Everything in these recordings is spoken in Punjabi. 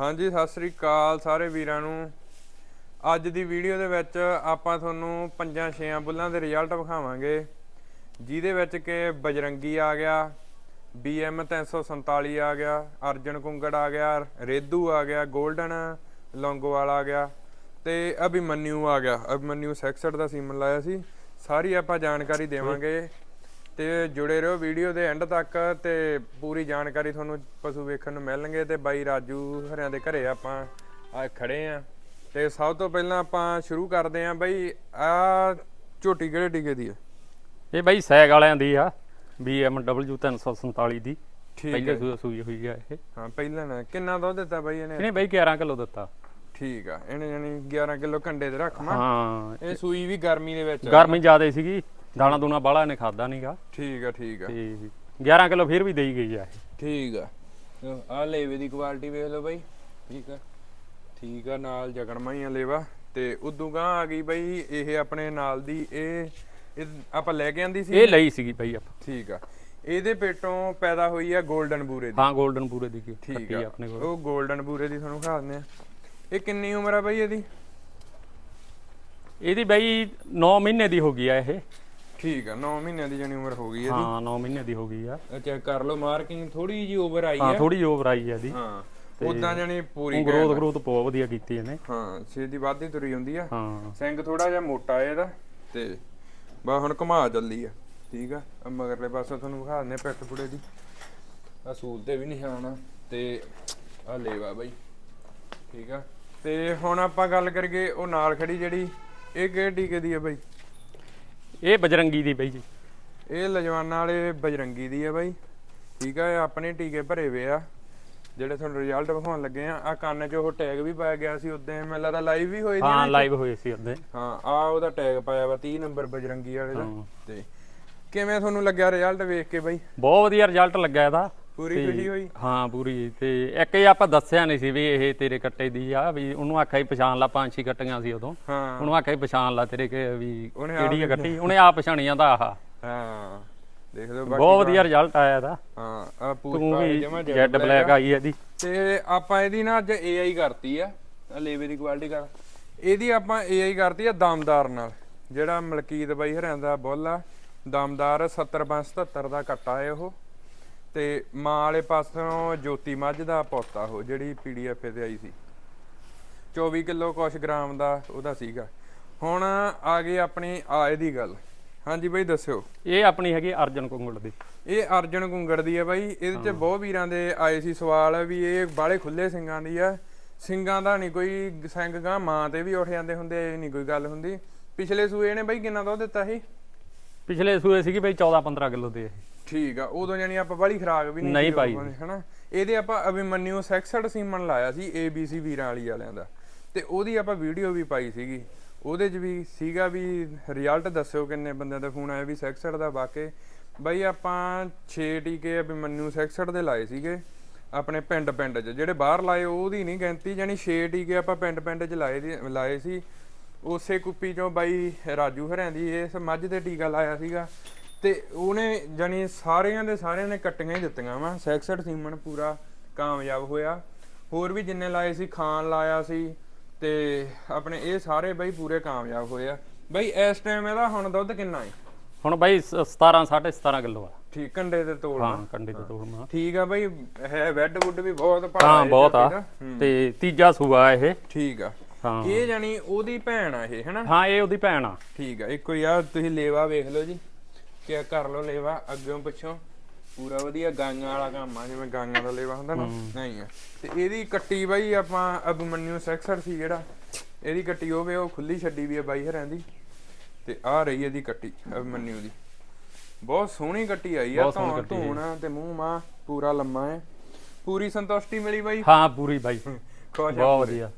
ਹਾਂਜੀ, ਸਤਿ ਸ੍ਰੀ ਅਕਾਲ ਸਾਰੇ ਵੀਰਾਂ ਨੂੰ। ਅੱਜ ਦੀ ਵੀਡੀਓ ਦੇ ਵਿੱਚ ਆਪਾਂ ਤੁਹਾਨੂੰ ਪੰਜਾਂ ਛੇਆਂ ਬੁੱਲਾਂ ਦੇ ਰਿਜ਼ਲਟ ਵਿਖਾਵਾਂਗੇ, ਜਿਹਦੇ ਵਿੱਚ ਕਿ ਬਜਰੰਗੀ ਆ ਗਿਆ BM 347 ਆ ਗਿਆ, ਅਰਜਨ ਕੁੰਗੜ ਆ ਗਿਆ ਰੇਦੂ ਆ ਗਿਆ 골ਡਨ ਲੌਂਗੋਵਾਲ ਆ ਗਿਆ, ਤੇ ਅਭਿਮਨਿਊ ਆ ਗਿਆ। ਅਭਿਮਨਿਊ 66 ਦਾ ਸੀਮਨ ਲਾਇਆ ਸੀ। ਸਾਰੀ ਆਪਾਂ ਜਾਣਕਾਰੀ ਦੇਵਾਂਗੇ। ਤੇ ਜੁੜੇ ਰਹੋ ਵੀਡੀਓ ਦੇ ਐਂਡ ਤੱਕ ਤੇ ਪੂਰੀ ਜਾਣਕਾਰੀ ਤੁਹਾਨੂੰ ਪਸ਼ੂ ਵੇਖਣ ਨੂੰ ਮਿਲਣਗੇ ਤੇ ਬਾਈ ਰਾਜੂ ਹਰਿਆਂ ਦੇ ਘਰੇ ਆਪਾਂ ਆ ਖੜੇ ਆ। ਤੇ ਸਭ ਤੋਂ ਪਹਿਲਾਂ ਆਪਾਂ ਸ਼ੁਰੂ ਕਰਦੇ ਆਂ ਬਾਈ ਆ ਝੋਟੀ ਕਿਹੜੇ ਟੀਕੇ ਦੀ ਆ? ਇਹ ਬਾਈ ਸੈਗ ਵਾਲਿਆਂ ਦੀ ਆ BMW 347 ਦੀ। ਪਹਿਲੇ ਸੂਈ ਸੂਈ ਹੋਈ ਆ ਇਹ। ਹਾਂ ਪਹਿਲਾਂ ਨਾ ਕਿੰਨਾ ਦੁੱਧ ਦਿੱਤਾ ਬਾਈ ਇਹਨੇ? ਇਹਨੇ ਬਾਈ 11 ਕਿਲੋ ਦਿੱਤਾ। ਠੀਕ ਆ ਇਹਨੇ ਜਾਨੀ 11 ਕਿਲੋ ਕੰਡੇ ਤੇ ਰੱਖਵਾਂ ਹਾਂ ਇਹ ਸੂਈ ਵੀ ਗਰਮੀ ਦੇ ਵਿੱਚ। ਗਰਮੀ ਜ਼ਿਆਦੇ ਸੀਗੀ। ਦਾਣਾ ਦੂਣਾ ਬਾਹਲਾ ਇਹਨੇ ਖਾਦਾ ਨਹੀਂਗਾ ਠੀਕ ਆ ਠੀਕ ਆ। ਤੇ 11 ਕਿਲੋ ਫਿਰ ਵੀ ਦੇਈ ਗਈ ਆ ਠੀਕ ਆ। ਆ ਲੇਵੇ ਦੀ ਕੁਆਲਿਟੀ ਵੇਖ ਲਓ ਬਾਈ। ਠੀਕ ਆ। ਠੀਕ ਆ ਨਾਲ ਜਗੜਮਾ ਹੀ ਆ ਲੇਵਾ। ਤੇ ਉਦੋਂ ਗਾਂ ਆ ਗਈ ਬਾਈ ਇਹ ਆਪਣੇ ਨਾਲ ਦੀ ਇਹ ਆਪਾਂ ਲੈ ਕੇ ਆਂਦੀ ਸੀ? ਇਹ ਲਈ ਸੀਗੀ ਭਾਈ ਆਪਾਂ। ਠੀਕ ਆ। ਇਹਦੇ ਪੇਟੋਂ ਪੈਦਾ ਹੋਈ ਆ 골ਡਨ ਬੂਰੇ ਦੀ। ਹਾਂ 골ਡਨ ਬੂਰੇ ਦੀ ਠੀਕ ਆ। ਆਪਣੇ ਕੋਲ। ਉਹ 골ਡਨ ਬੂਰੇ ਦੀ ਤੁਹਾਨੂੰ ਖਾ ਆ। ਇਹ ਕਿੰਨੀ ਉਮਰ ਆ ਬਾਈ ਇਹਦੀ? ਇਹਦੀ ਬਾਈ 9 ਮਹੀਨੇ ਦੀ ਹੋ ਗਈ ਆ ਇਹ। ਠੀਕ ਆ 9 ਮਹੀਨਿਆਂ ਦੀ ਜਣੀ ਉਮਰ ਹੋ ਗਈ ਇਹਦੀ। ਹਾਂ 9 ਮਹੀਨੇ ਦੀ ਹੋ ਗਈ ਆ। ਚੈੱਕ ਕਰ ਲਓ ਮਾਰਕਿੰਗ ਥੋੜੀ ਜੀ ਓਵਰ ਆਈ ਹਾਂ ਥੋੜੀ ਓਵਰ ਆਈ ਆ ਇਹਦੀ। ਹਾਂ ਉਦਾਂ ਜਣੀ ਪੂਰੀ ਗਰੋਥ ਗਰੋਥ ਬਹੁਤ ਵਧੀਆ ਕੀਤੀ ਇਹਨੇ। ਹਾਂ ਛੇਤੀ ਵੱਧਦੀ ਤੁਰੀ ਹੁੰਦੀ ਆ। ਹਾਂ। ਸਿੰਘ ਥੋੜਾ ਜਿਹਾ ਮੋਟਾ ਹੈ ਇਹਦਾ। ਤੇ ਬਾ ਹੁਣ ਘੁਮਾ ਚੱਲੀ ਆ ਠੀਕ ਆ? ਆ ਮਗਰਲੇ ਪਾਸੇ ਤੁਹਾਨੂੰ ਵਿਖਾ ਦਿੰਦੇ ਪਿੱਠ ਪੁੜੇ ਦੀ। ਆ ਸੂਲ ਤੇ ਵੀ ਨਿਸ਼ਾਨ ਆ ਤੇ ਆ ਲੇਵਾ ਬਾਈ ਠੀਕ ਆ? ਤੇ ਹੁਣ ਆਪਾਂ ਗੱਲ ਕਰੀਏ ਉਹ ਨਾਲ ਖੜੀ ਜਿਹੜੀ ਇਹ ਕਿਹੜੇ ਟੀਕੇ ਦੀ ਆ ਬਾਈ? ਇਹ ਬਜਰੰਗੀ ਦੀ ਬਾਈ ਜੀ। ਇਹ ਲਜਵਾਨਾ ਵਾਲੇ ਬਜਰੰਗੀ ਦੀ ਆ ਬਾਈ। ਠੀਕ ਆ ਆਪਣੇ ਟੀਕੇ ਭਰੇ ਵੇ ਆ ਜਿਹੜੇ ਤੁਹਾਨੂੰ ਰਿਜ਼ਲਟ ਵਿਖਾਉਣ ਲੱਗੇ ਆ। ਆ ਕੰਨ 'ਚ ਉਹ ਟੈਗ ਵੀ ਪਾਇਆ ਗਿਆ ਸੀ ਉਦੋਂ ਮੈਨੂੰ ਲੱਗਦਾ ਲਾਈਵ ਵੀ ਹੋਈ ਸੀ ਹਾਂ ਲਾਈਵ ਹੋਏ ਸੀ ਉਹਦੇ ਹਾਂ ਆ ਉਹਦਾ ਟੈਗ ਪਾਇਆ ਵਾ 30 ਨੰਬਰ ਬਜਰੰਗੀ ਵਾਲੇ ਦਾ। ਹਾਂ। ਤੇ ਕਿਵੇਂ ਤੁਹਾਨੂੰ ਲੱਗਿਆ ਰਿਜ਼ਲਟ ਵੇਖ ਕੇ ਬਾਈ? ਬਹੁਤ ਵਧੀਆ ਰਿਜ਼ਲਟ ਲੱਗਾ ਇਹਦਾ। ਪੂਰੀ ਤੇ- ਖੁਸ਼ੀ ਹੋਈ? ਹਾਂ ਪੂਰੀ। ਤੇ ਇੱਕ ਇਹ ਆਪਾਂ ਦੱਸਿਆ ਨਹੀਂ ਸੀ ਵੀ ਇਹ ਤੇਰੇ ਕੱਟੇ ਦੀ ਆ ਵੀ ਉਹਨੂੰ ਆਖਿਆ ਹੀ ਪਛਾਣ ਲਾ ਪੰਜ ਛੇ ਕੱਟੀਆਂ ਸੀ ਉਦੋਂ। ਹਾਂ। ਉਹਨੂੰ ਆਖਿਆ ਹੀ ਪਛਾਣ ਲਾ ਤੇਰੇ ਕਿ ਵੀ ਉਹਨੇ ਆਪ ਕਿਹੜੀ ਆ ਕੱਟੀ? ਉਹਨੇ ਆਪ ਪਛਾਣੀ ਜਾਂਦਾ ਆਹ। ਹਾਂ ਦੇਖ ਲਓ ਬਾਕੀ ਬਹੁਤ ਵਧੀਆ ਰਿਜ਼ਲਟ ਆਇਆ ਇਹਦਾ। ਹਾਂ ਆ ਤੂੰ ਵੀ ਜਮਾ ਜੈਡ ਬਲੈਕ ਆਈ ਇਹਦੀ। ਤੇ ਆਪਾਂ ਇਹਦੀ ਨਾ ਅੱਜ AI ਕਰਤੀ ਆ ਆ ਲੇਵੇ ਦੀ ਕੁਆਲਿਟੀ ਕਰ। ਇਹਦੀ ਆਪਾਂ AI ਕਰਤੀ ਆ ਦਮਦਾਰ ਨਾਲ। ਜਿਹੜਾ ਮਲਕੀਤ ਬਾਈ ਹਰਿਆਂ ਦਾ ਬੁੱਲ ਆ ਦਮਦਾਰ 70 ਦਾ ਕੱਟਾ ਹੈ ਉਹ। ਤੇ ਮਾਂ ਵਾਲੇ ਪਾਸੋਂ ਜੋਤੀ ਮੱਝ ਦਾ ਪੋਤਾ ਉਹ ਜਿਹੜੀ ਪੀਡੀਐਫ ਤੇ ਆਈ ਸੀ। 24 ਕਿਲੋ ਕੁਛ ਗ੍ਰਾਮ ਦਾ ਉਹਦਾ ਸੀਗਾ। ਹੁਣ ਆ ਗਈ ਆਪਣੀ ਆਏ ਦੀ ਗੱਲ। ਹਾਂਜੀ ਬਾਈ ਦੱਸਿਓ। ਇਹ ਆਪਣੀ ਹੈਗੀ ਅਰਜਨ ਕੁੰਗੜ ਦੀ। ਇਹ ਅਰਜਨ ਕੁੰਗੜ ਦੀ ਹੈ ਬਾਈ ਇਹਦੇ ਚ ਬਹੁਤ ਵੀਰਾਂ ਦੇ ਆਏ ਸੀ ਸਵਾਲ ਵੀ ਇਹ ਬਾਲੇ ਖੁੱਲੇ ਸਿੰਘਾਂ ਦੀ ਆ ਸਿੰਘਾਂ ਦਾ ਨਹੀਂ ਕੋਈ ਸਿੰਘ ਗਾਂ ਮਾਂ ਤੇ ਵੀ ਉੱਠ ਜਾਂਦੇ ਹੁੰਦੇ ਇਹ ਨਹੀਂ ਕੋਈ ਗੱਲ ਹੁੰਦੀ। ਪਿਛਲੇ ਸੂਏ ਨੇ ਬਾਈ ਕਿੰਨਾ ਦੁੱਧ ਦਿੱਤਾ ਸੀ? ਪਿਛਲੇ ਸੂਏ ਸੀਗੀ ਬਈ 14 15 ਕਿਲੋ ਦੇ ਇਹ। ਠੀਕ ਆ ਉਦੋਂ ਜਾਨੀ ਆਪਾਂ ਬਾਲੀ ਖਰਾਕ ਵੀ ਨਹੀਂ ਨਹੀਂ ਪਾਈ ਹਨਾ। ਇਹਦੇ ਆਪਾਂ ਅਭਿਮਨਿਊ 66 ਸੀਮਨ ਲਾਇਆ ਸੀ ABC ਵੀਰਾਂ ਵਾਲੀ ਵਾਲਿਆਂ ਦਾ। ਤੇ ਉਹਦੀ ਆਪਾਂ ਵੀਡੀਓ ਵੀ ਪਾਈ ਸੀਗੀ। ਉਹਦੇ 'ਚ ਵੀ ਸੀਗਾ ਵੀ ਰਿਜ਼ਲਟ ਦੱਸਿਓ ਕਿੰਨੇ ਬੰਦਿਆਂ ਦਾ ਫੋਨ ਆਇਆ ਵੀ 66 ਦਾ ਵਾਕੇ। ਬਾਈ ਆਪਾਂ 6 ਟੀਕੇ ਅਭਿਮਨਿਊ 66 ਦੇ ਲਾਏ ਸੀਗੇ ਆਪਣੇ ਪਿੰਡ ਪਿੰਡ 'ਚ। ਜਿਹੜੇ ਬਾਹਰ ਲਾਏ ਉਹਦੀ ਨਹੀਂ ਗਿਣਤੀ ਜਾਨੀ 6 ਟੀਕੇ ਆਪਾਂ ਪਿੰਡ ਪਿੰਡ 'ਚ ਲਾਏ ਦੀ ਲਾਏ ਸੀ। ਉਸੇ ਕੁੱਪੀ ਚੋਂ ਬਾਈ ਰਾਜੂ ਹਰਿਆਂ ਦੀ ਇਸ ਮੱਝ ਤੇ ਟੀਕਾ ਲਾਇਆ ਸੀਗਾ। ਤੇ ਉਹਨੇ ਜਾਨੀ ਸਾਰਿਆਂ ਦੇ ਸਾਰਿਆਂ ਨੇ ਕੱਟੀਆਂ ਹੀ ਦਿੱਤੀਆਂ ਵਾ। 66 ਸੀਮਨ ਪੂਰਾ ਕਾਮਯਾਬ ਹੋਇਆ। ਹੋਰ ਵੀ ਜਿੰਨੇ ਲਾਏ ਸੀ ਖਾਨ ਲਾਇਆ ਸੀ ਤੇ ਆਪਣੇ ਇਹ ਸਾਰੇ ਬਾਈ ਪੂਰੇ ਕਾਮਯਾਬ ਹੋਏ ਆ। ਬਾਈ ਇਸ ਟਾਈਮ ਇਹਦਾ ਹੁਣ ਦੁੱਧ ਕਿੰਨਾ ਹੈ ਹੁਣ ਬਾਈ 17 17.5 ਕਿਲੋ ਆ। ਠੀਕ ਕੰਡੇ ਤੇ ਤੋਲ ਹਾਂ ਕੰਡੇ ਤੇ ਤੋੜਨਾ ਠੀਕ ਆ ਬਾਈ ਹੈ ਵੈਡ ਵੁੱਡ ਵੀ ਬਹੁਤ ਭਾਰਾ ਹਾਂ ਬਹੁਤ ਆ। ਤੇ ਤੀਜਾ ਸੂਆ ਇਹ। ਠੀਕ ਆ। ਹਾਂ। ਇਹ ਜਾਨੀ ਉਹਦੀ ਭੈਣ ਆ ਇਹ ਹੈਨਾ? ਹਾਂ ਇਹ ਉਹਦੀ ਭੈਣ ਆ। ਠੀਕ ਆ। ਇੱਕੋ ਯਾਰ ਤੁਸੀਂ ਲੇਵਾ ਵੇਖ ਲਓ ਜੀ। ਕੀ ਕਰ ਲਓ ਲੇਵਾ ਅੱਗੋਂ ਪਿੱਛੋਂ ਪੂਰਾ ਵਧੀਆ ਗਾਂਗਾਂ ਵਾਲਾ ਕੰਮ ਆ ਜਿਵੇਂ ਗਾਂਗਾਂ ਦਾ ਲੇਵਾ ਹੁੰਦਾ ਨਾ ਨਹੀਂ ਆ। ਤੇ ਇਹਦੀ ਕੱਟੀ ਬਾਈ ਆਪਾਂ ਅਭਿਮਨਿਊ 66 ਸੀ ਜਿਹੜਾ ਇਹਦੀ ਕੱਟੀ ਹੋਵੇ ਉਹ ਖੁੱਲੀ ਛੱਡੀ ਵੀ ਆ ਬਾਈ ਹਰਾਂ ਦੀ। ਤੇ ਆ ਰਹੀ ਇਹਦੀ ਕੱਟੀ ਅਭਿਮਨਿਊ ਦੀ। ਬਹੁਤ ਸੋਹਣੀ ਕੱਟੀ ਆਈ ਆ ਧੌਣ। ਧੂਣ ਤੇ ਮੂੰਹ ਮਾ ਪੂਰਾ ਲੰਮਾ ਹੈ ਪੂਰੀ ਸੰਤੁਸ਼ਟੀ ਮਿਲੀ ਬਾਈ? ਹਾਂ ਪੂਰੀ ਬਾਈ। ਬਹੁਤ। ਵਧੀਆ।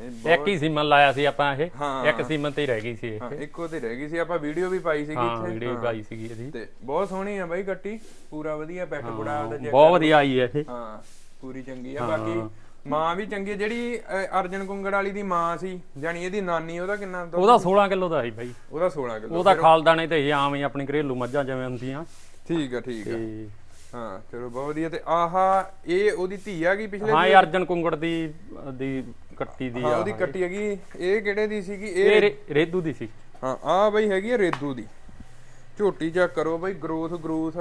ਇੱਕ ਹੀ ਸੀਮਨ ਲਾਇਆ ਸੀ ਆਪਾਂ ਇਹ ਹਾਂ। ਇੱਕ ਸੀਮਨ ਤੇ ਹੀ ਰਹਿ ਗਈ ਸੀ ਇਹ। ਹਾਂ ਇੱਕੋ ਤੇ ਰਹਿ ਗਈ ਸੀ। ਆਪਾਂ ਵੀਡੀਓ ਵੀ ਪਾਈ ਸੀਗੀ ਹਾਂ ਇੱਥੇ। ਵੀਡੀਓ ਹਾਂ। ਪਾਈ ਸੀਗੀ ਇਹਦੀ। ਤੇ ਬਹੁਤ ਸੋਹਣੀ ਆ ਬਾਈ ਕੱਟੀ ਪੂਰਾ ਵਧੀਆ ਪੈਟ ਬੁੜਾ ਉਹਦਾ check ਬਹੁਤ ਵਧੀਆ ਆਈ ਹੈ ਇਹ। ਹਾਂ ਪੂਰੀ ਚੰਗੀ ਆ। ਬਾਕੀ ਮਾਂ ਵੀ ਚੰਗੀ ਜਿਹੜੀ ਅਰਜਨ ਕੁੰਗੜ ਵਾਲੀ ਦੀ ਮਾਂ ਸੀ ਜਾਨੀ ਇਹਦੀ ਨਾਨੀ ਉਹਦਾ ਕਿੰਨਾ? ਉਹਦਾ 16 ਕਿਲੋ ਦਾ ਸੀ ਬਾਈ। ਉਹਦਾ 16 ਕਿਲੋ। ਉਹਦਾ ਖਾਲਦਾਨੇ ਤੇ ਆਮ ਹੀ ਆਪਣੀ ਘਰੇਲੂ ਮੱਝਾਂ ਜਿਵੇਂ ਹੁੰਦੀਆਂ। ਠੀਕ ਆ ਠੀਕ ਆ। ਹਾਂ ਚਲੋ ਬਹੁਤ ਵਧੀਆ। ਤੇ ਆਹਾ ਇਹ ਉਹਦੀ ਧੀ ਆ ਗਈ ਪਿਛਲੇ ਹਾਂ ਅਰਜਨ ਕੁੰਗੜ ਦੀ ਦੀ ਕੱਟੀ ਦੀ ਹਾਂ ਆ ਉਹਦੀ ਕੱਟੀ ਹੈਗੀ ਇਹ ਕਿਹੜੇ ਦੀ ਸੀਗੀ? ਇਹ ਰੇਦੂ ਦੀ ਸੀ। ਹਾਂ ਆ ਬਈ ਹੈਗੀ ਆ ਰੇਦੂ ਦੀ। ਝੋਟੀ ਚੈੱਕ ਕਰੋ ਬਈ ਗਰੋਥ ਗਰੋਥ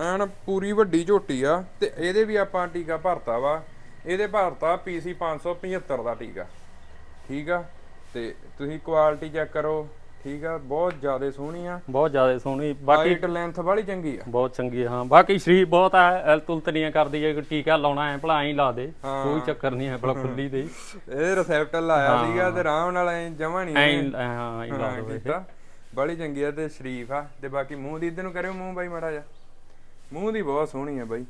ਐਨ ਪੂਰੀ ਵੱਡੀ ਝੋਟੀ ਆ ਤੇ ਇਹਦੇ ਵੀ ਆਪਾਂ ਟੀਕਾ ਭਰਤਾ ਵਾ। ਇਹਦੇ ਭਰਤਾ ਪੀਸੀ 575 ਦਾ ਟੀਕਾ। ਠੀਕ ਆ? ਤੇ ਤੁਸੀਂ ਕੁਆਲਿਟੀ ਚੈੱਕ ਕਰੋ। ਠੀਕ ਆ ਬਹੁਤ ਜ਼ਿਆਦਾ ਸੋਹਣੀ ਆ। ਬਹੁਤ ਜ਼ਿਆਦਾ ਸੋਹਣੀ ਬਾਕੀ ਹਾਈਟ ਲੈਂਥ ਵਾਲੀ ਚੰਗੀ ਆ। ਬਹੁਤ ਚੰਗੀ ਆ, ਹਾਂ। ਬਾਕੀ ਸ਼ਰੀਰ ਬਹੁਤ ਆ ਐਲ ਤੁਲਤ ਨਹੀਂ ਕਰਦੀ ਜੇ ਕੋਈ ਟੀਕਾ ਲਾਉਣਾ ਹੈ ਭਲਾ ਹੀ ਲਾ ਦੇ ਕੋਈ ਚੱਕਰ ਨਹੀਂ ਹੈ ਭਲਾ ਖੁੱਲੀ ਦੇ। ਇਹ ਰਿਸੈਪਟਰ ਲਾਇਆ ਸੀਗਾ ਤੇ ਆਰਾਮ ਨਾਲ ਐ ਜਮਾ ਨਹੀਂ ਐਂ ਇਹਨੇ ਹਾਂ ਹੀ ਲਾ ਹਾਂ, ਦੋ ਕੀਤਾ। ਬੜੀ ਚੰਗੀ ਆ ਤੇ ਸ਼ਰੀਫ ਆ। ਤੇ ਬਾਕੀ ਮੂੰਹ ਦੀ ਇਧਰ ਨੂੰ ਕਰਿਓ ਮੂੰਹ ਬਾਈ ਮਾੜਾ ਜਾ ਮੂੰਹ ਦੀ ਬਹੁਤ ਸੋਹਣੀ ਆ ਬਾਈ।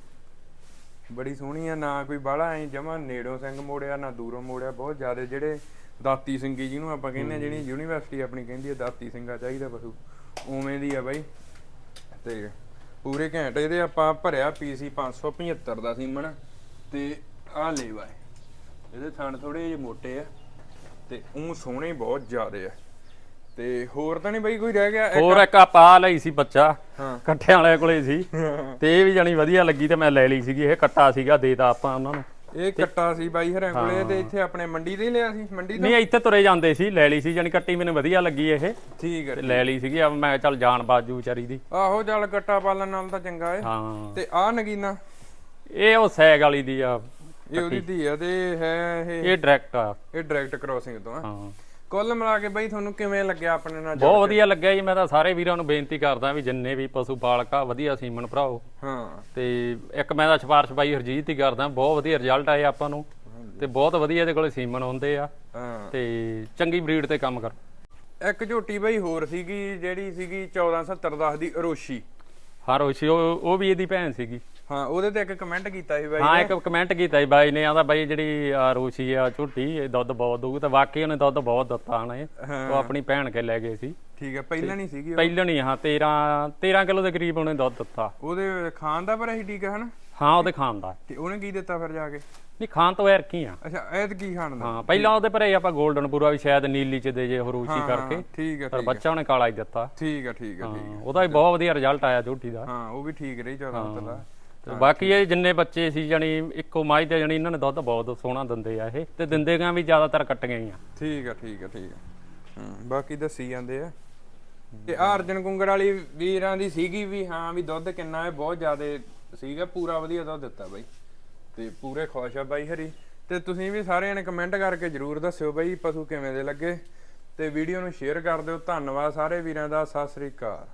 ਬੜੀ ਸੋਹਣੀ ਆ ਨਾ ਕੋਈ ਬਾਹਲਾ ਐ ਜਮਾ ਨੇੜੋਂ ਸਿੰਘ ਮੋੜਿਆ ਨਾ ਦੂਰੋਂ ਮੋੜਿਆ ਬਹੁਤ ਜ਼ਿਆਦਾ ਜਿਹੜੇ ਦਾਤੀ ਸਿੰਘੀ ਜਿਹਨੂੰ ਆਪਾਂ ਕਹਿੰਦੇ ਆ ਜਿਹੜੀ ਯੂਨੀਵਰਸਿਟੀ ਆਪਣੀ ਕਹਿੰਦੀ ਆ ਦਾਤੀ ਸਿੰਘਾ ਚਾਹੀਦਾ ਪਸ਼ੂ। ਉਵੇਂ ਦੀ ਆ ਬਾਈ। ਤੇ ਪੂਰੇ ਘੈਂਟ ਇਹਦੇ ਆਪਾਂ ਭਰਿਆ ਪੀਸੀ 575 ਦਾ ਸੀਮਨ ਤੇ ਆ ਲੈ ਵਾਏ ਇਹਦੇ ਥਣ ਥੋੜੇ ਜਿਹੇ ਮੋਟੇ ਆ ਤੇ ਉਹ ਸੋਹਣੇ ਬਹੁਤ ਜ਼ਿਆਦੇ ਆ। ਤੇ ਹੋਰ ਤਾਂ ਨਹੀਂ ਬਈ ਕੋਈ ਰਹਿ ਗਿਆ? ਹੋਰ ਇੱਕ ਆ ਪਾ ਲਈ ਸੀ ਬੱਚਾ ਹਾਂ। ਇਕੱਠਿਆਂ ਵਾਲੇ ਕੋਲੇ ਸੀ। ਤੇ ਇਹ ਵੀ ਜਾਨੀ ਵਧੀਆ ਲੱਗੀ ਤੇ ਮੈਂ ਲੈ ਲਈ ਸੀਗੀ ਇਹ ਕੱਟਾ ਸੀਗਾ ਦੇਤਾ ਆਪਾਂ ਉਹਨਾਂ ਨੂੰ। ਇਹ ਕੱਟਾ ਸੀ ਬਾਈ ਹਰਿਆਂ ਕੋਲੇ ਤੇ ਇੱਥੇ ਆਪਣੇ ਮੰਡੀ ਤੇ ਹੀ ਲਿਆ ਸੀ ਮੰਡੀ ਤੋਂ? ਨਹੀਂ ਇੱਥੇ ਤੁਰੇ ਜਾਂਦੇ ਸੀ ਲੈ ਲਈ ਸੀ ਜਾਨੀ ਕੱਟੀ ਮੈਨੂੰ ਵਧੀਆ ਲੱਗੀ ਇਹ। ਤੇ ਠੀਕ ਹੈ ਲੈ ਲਈ ਸੀਗੀ ਆ ਮੈਂ ਚੱਲ ਜਾਨ ਬਾਜੂ ਵਿਚਾਰੀ ਦੀ। ਆਹੋ ਚੱਲ ਕੱਟਾ ਪਾਲਣ ਨਾਲ ਤਾਂ ਚੰਗਾ ਏ। ਹਾਂ। ਤੇ ਆ ਨਗੀਨਾ? ਇਹ ਉਹ ਸੈਗ ਵਾਲੀ ਦੀ ਆ ਇਹ ਉਹਦੀ ਧੀ ਆ ਤੇ ਹੈ ਇਹ ਇਹ ਡਾਇਰੈਕਟ ਆ। ਇਹ ਡਾਇਰੈਕਟ ਕ੍ਰੋਸਿੰਗ ਤੋਂ ਆ। ਹਾਂ। ਕੁੱਲ ਮਿਲਾ ਕੇ ਬਾਈ ਤੁਹਾਨੂੰ ਕਿਵੇਂ ਲੱਗਿਆ ਆਪਣੇ ਨਾਲ ਬਹੁਤ ਵਧੀਆ ਲੱਗਿਆ ਜੀ ਮੈਂ ਤਾਂ ਸਾਰੇ ਵੀਰਾਂ ਨੂੰ ਬੇਨਤੀ ਕਰਦਾ ਵੀ ਜਿੰਨੇ ਵੀ ਪਸ਼ੂ ਪਾਲਕਾ ਵਧੀਆ ਸੀਮਨ ਭਰਾਓ। ਹਾਂ। ਤੇ ਇੱਕ ਮੈਂ ਤਾਂ ਸਿਫਾਰਿਸ਼ ਬਾਈ ਹਰਜੀਤ ਹੀ ਕਰਦਾ ਬਹੁਤ ਵਧੀਆ ਰਿਜ਼ਲਟ ਆਏ ਆਪਾਂ ਨੂੰ। ਤੇ ਬਹੁਤ ਵਧੀਆ ਇਹਦੇ ਕੋਲੇ ਸੀਮਨ ਹੁੰਦੇ ਆ। ਹਾਂ। ਤੇ ਚੰਗੀ ਬਰੀਡ ਤੇ ਕੰਮ ਕਰ। ਇੱਕ ਝੋਟੀ ਬਾਈ ਹੋਰ ਸੀਗੀ ਜਿਹੜੀ ਸੀਗੀ 1470 ਦੀ ਅਰੋਸ਼ੀ ਹਾਂ ਰੋਸ਼ੀ ਉਹ ਉਹ ਵੀ ਇਹਦੀ ਭੈਣ ਸੀਗੀ। ਹਾਂ ਉਹਦੇ ਤੇ ਇੱਕ ਕਮੈਂਟ ਕੀਤਾ ਸੀ ਬਾਈ ਹਾਂ। ਇੱਕ ਕਮੈਂਟ ਕੀਤਾ ਸੀ ਬਾਈ ਨੇ ਆਂਦਾ ਬਾਈ ਜਿਹੜੀ ਰੋਸ਼ੀ ਆ ਝੋਟੀ ਇਹ ਦੁੱਧ ਬਹੁਤ ਦਊ ਤੇ ਵਾਕਈ ਉਹਨੇ ਦੁੱਧ ਬਹੁਤ ਦਿੱਤਾ ਹਣੇ ਉਹ ਆਪਣੀ ਭੈਣ ਕੇ ਲੈ ਗਏ ਸੀ। ਠੀਕ ਹੈ ਪਹਿਲਾਂ ਨਹੀਂ ਸੀਗੀ ਉਹ। ਪਹਿਲਾਂ ਨਹੀਂ ਹਾਂ 13 13 ਕਿਲੋ ਦੇ ਕਰੀਬ ਉਹਨੇ ਦੁੱਧ ਦਿੱਤਾ। ਉਹਦੇ ਖਾਨ ਦਾ ਪਰ ਹੀ ਠੀਕ ਹੈ ਹਨਾ? ਹਾਂ ਉਹਦੇ ਖਾਣ ਦਾ। ਤੇ ਉਹਨੇ ਕੀ ਦਿੱਤਾ ਫਿਰ ਜਾ ਕੇ? ਨਹੀਂ ਖਾਣ ਤੋਂ ਐਰ ਕੀ ਆ। ਅੱਛਾ ਐਤ ਕੀ ਖਾਣ ਦਾ। ਹਾਂ ਪਹਿਲਾਂ ਉਹਦੇ ਭਰੇ ਆਪਾਂ 골ਡਨ ਪੂਰਾ ਵੀ ਸ਼ਾਇਦ ਨੀਲੀ ਚ ਦੇ ਜੇ ਹਰੂਚੀ ਹਾਂ, ਕਰਕੇ। ਹਾਂ, ਠੀਕ ਹੈ ਪਰ ਠੀਕ ਹੈ। ਬੱਚਾ ਉਹਨੇ ਕਾਲਾ ਹੀ ਦਿੱਤਾ। ਠੀਕ ਹੈ ਠੀਕ ਹੈ ਠੀਕ ਹਾਂ, ਉਹਦਾ ਵੀ ਬਹੁਤ ਵਧੀਆ ਰਿਜ਼ਲਟ ਆਇਆ ਝੋਟੀ ਦਾ। ਹਾਂ ਉਹ ਵੀ ਠੀਕ ਰਹੀ 14 ਦਾ ਤੇ ਬਾਕੀ ਇਹ ਜਿੰਨੇ ਬੱਚੇ ਸੀ ਜਾਨੀ ਇੱਕੋ ਮਾਈ ਤੇ ਜਾਨੀ ਇਹਨਾਂ ਨੇ ਦੁੱਧ ਬਹੁਤ ਸੋਹਣਾ ਦਿੰਦੇ ਆ ਇਹ ਤੇ ਦਿੰਦੇ ਗਾ ਵੀ ਜ਼ਿਆਦਾਤਰ ਕੱਟੀਆਂ ਹੀ ਆ। ਠੀਕ ਹੈ ਠੀਕ ਹੈ ਠੀਕ ਹੈ ਹਾਂ ਬਾਕੀ ਦੱਸੀ ਜਾਂਦੇ ਆ। ਤੇ ਆਹ ਅਰਜਨ ਕੁੰਗੜ ਵਾਲੀ ਵੀਰਾਂ ਦੀ ਸੀਗੀ ਵੀ ਹਾਂ ਵੀ ਦੁੱਧ ਕਿੰਨਾ ਹੈ ਬਹੁਤ ਜ਼ਿਆਦਾ ਸੀਗਾ ਪੂਰਾ ਵਧੀਆ ਦੁੱਧ ਦਿੱਤਾ ਬਾਈ। ਤੇ ਪੂਰੇ ਖੁਸ਼ ਆ ਬਾਈ ਹਰੀ। ਤੇ ਤੁਸੀਂ ਵੀ ਸਾਰਿਆਂ ਨੇ ਕਮੈਂਟ ਕਰਕੇ ਜਰੂਰ ਦੱਸਿਓ ਬਾਈ ਪਸ਼ੂ ਕਿਵੇਂ ਦੇ ਲੱਗੇ। ਤੇ ਵੀਡੀਓ ਨੂੰ ਸ਼ੇਅਰ ਕਰ ਦਿਓ। ਧੰਨਵਾਦ ਸਾਰੇ ਵੀਰਾਂ ਦਾ ਸਤਿ ਸ੍ਰੀ ਅਕਾਲ।